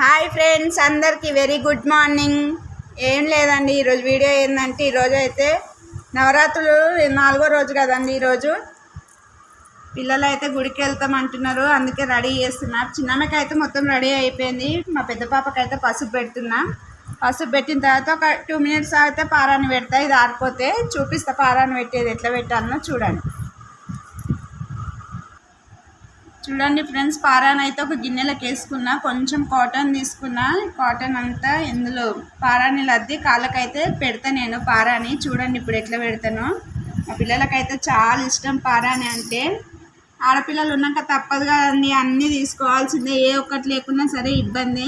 Hi friends అందరికీ very good morning. ఏం లేదండి ఈరోజు వీడియో ఏంటంటే ఈరోజు అయితే నవరాత్రులు నాలుగో రోజు కదండి ఈరోజు. పిల్లలు అయితే గుడికి వెళ్తాం అంటున్నారు అందుకే రెడీ చేస్తున్నారు చిన్నమ్మకి అయితే మొత్తం రెడీ అయిపోయింది. మా పెద్ద పాపకి అయితే పసుపు పెడుతున్నా. పసుపు పెట్టిన తర్వాత ఒక టూ మినిట్స్ అయితే పారాన్ని పెడతా ఇది ఆరిపోతే చూపిస్తా పారాన్ని పెట్టేది ఎట్లా పెట్టాలనో చూడండి. చూడండి ఫ్రెండ్స్ పారాన్ అయితే ఒక గిన్నెలకు వేసుకున్నా కొంచెం కాటన్ తీసుకున్నా కాటన్ అంతా ఇందులో పారాని లద్ది కాళ్ళకైతే పెడతా నేను పారాని. చూడండి ఇప్పుడు ఎట్లా పెడతాను. మా పిల్లలకైతే చాలా ఇష్టం పారాని అంటే. ఆడపిల్లలు ఉన్నాక తప్పదు కదండి అన్నీ తీసుకోవాల్సిందే ఏ ఒక్కటి లేకున్నా సరే ఇబ్బంది.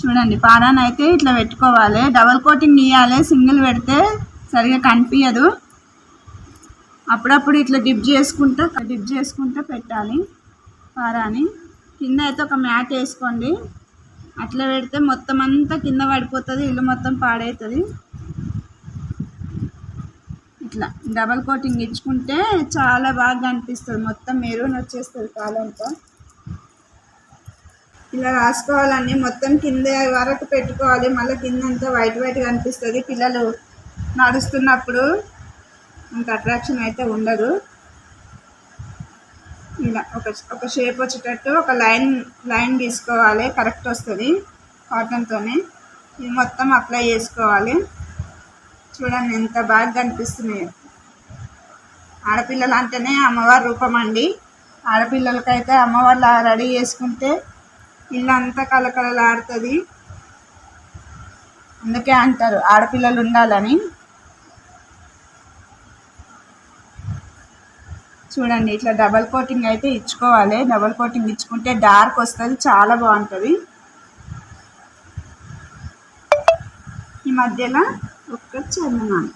చూడండి పారాన్ అయితే ఇట్లా పెట్టుకోవాలి. డబల్ కోటింగ్ ఇవ్వాలి సింగిల్ పెడితే సరిగా కనిపించదు అప్పుడప్పుడు ఇట్లా డిప్ చేసుకుంటా డిప్ చేసుకుంటా పెట్టాలి. కారాన్ని కింద అయితే ఒక మ్యాట్ వేసుకోండి. అట్లా పెడితే మొత్తం అంతా కింద పడిపోతుంది ఇల్లు మొత్తం పాడవుతుంది ఇట్లా డబల్ కోటింగ్ ఇచ్చుకుంటే చాలా బాగా అనిపిస్తుంది మొత్తం మెరూన్ వచ్చేస్తుంది కాలంతా. ఇలా రాసుకోవాలని మొత్తం కింద వరకు పెట్టుకోవాలి. మళ్ళీ కింద అంతా వైట్ వైట్ అనిపిస్తుంది పిల్లలు నడుస్తున్నప్పుడు అంత అట్రాక్షన్ అయితే ఉండదు. ఇలా ఒక ఒక షేప్ వచ్చేటట్టు ఒక లైన్ లైన్ తీసుకోవాలి కరెక్ట్ వస్తుంది కాటన్తోనే ఇది మొత్తం అప్లై చేసుకోవాలి. చూడండి ఎంత బాగా కనిపిస్తున్నాయి ఆడపిల్లలు అంటేనే అమ్మవారి రూపం అండి. ఆడపిల్లలకైతే అమ్మవారు రెడీ చేసుకుంటే ఇల్లు అంతా కలకలలాడుతుంది అందుకే అంటారు ఆడపిల్లలు ఉండాలని. చూడండి ఇట్లా డబల్ కోటింగ్ అయితే ఇచ్చుకోవాలి. డబల్ కోటింగ్ ఇచ్చుకుంటే డార్క్ వస్తుంది చాలా బాగుంటుంది. ఈ మధ్యలో ఒక్క చందనాలు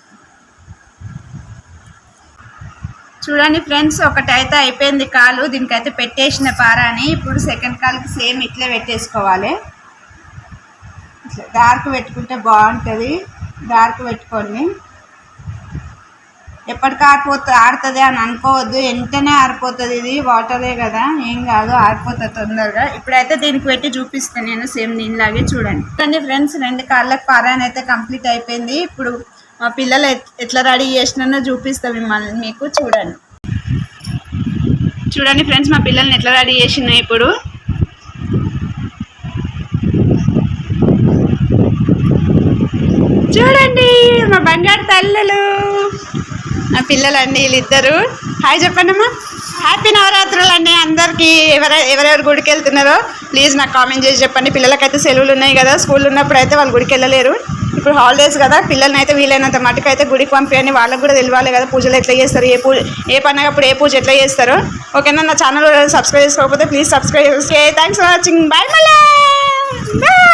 చూడండి ఫ్రెండ్స్ ఒకటి అయితే అయిపోయింది కాలు. దీనికైతే పెట్టేసిన పారాని. ఇప్పుడు సెకండ్ కాలుకి సేమ్ ఇట్లే పెట్టేసుకోవాలి. ఇట్లా డార్క్ పెట్టుకుంటే బాగుంటుంది. డార్క్ పెట్టుకోండి. ఎప్పటికీ ఆరిపోతుంది ఆడుతుంది అని అనుకోవద్దు. వెంటనే ఆరిపోతుంది ఇది. వాటరే కదా. ఏం కాదు. ఆరిపోతుంది తొందరగా. ఇప్పుడైతే దీనికి పెట్టి చూపిస్తాను నేను. సేమ్ దీనిలాగే చూడండి. చూడండి ఫ్రెండ్స్ రెండు కాళ్ళకి పారాయణ అయితే కంప్లీట్ అయిపోయింది. ఇప్పుడు మా పిల్లలు ఎట్లా రెడీ చేసినానో చూపిస్తాం మిమ్మల్ని మీకు. చూడండి. చూడండి ఫ్రెండ్స్ మా పిల్లల్ని ఎట్లా రెడీ చేసినా ఇప్పుడు. చూడండి మా బంగారు తల్లలు. నా పిల్లలండి వీళ్ళిద్దరు. హాయ్ చెప్పండమ్మా. హ్యాపీ నవరాత్రులు అండి అందరికీ. ఎవరై ఎవరెవరు గుడికి వెళ్తున్నారో ప్లీజ్ నాకు కామెంట్ చేసి చెప్పండి. పిల్లలకైతే సెలవులు ఉన్నాయి కదా స్కూల్ ఉన్నప్పుడు అయితే వాళ్ళు గుడికి వెళ్ళలేరు. ఇప్పుడు హాలిడేస్ కదా పిల్లల్ని అయితే వీలైనంత మటుకు అయితే గుడికి పంపించండి వాళ్ళకి కూడా తెలియాలి కదా పూజలు ఎట్లా చేస్తారు ఏ పూజ ఏ పండగ అప్పుడు ఏ పూజ ఎట్లా చేస్తారు. ఓకేనా నా ఛానల్ సబ్స్క్రైబ్ చేసుకోకపోతే please subscribe thanks for watching bye మళ్ళీ. బాయ్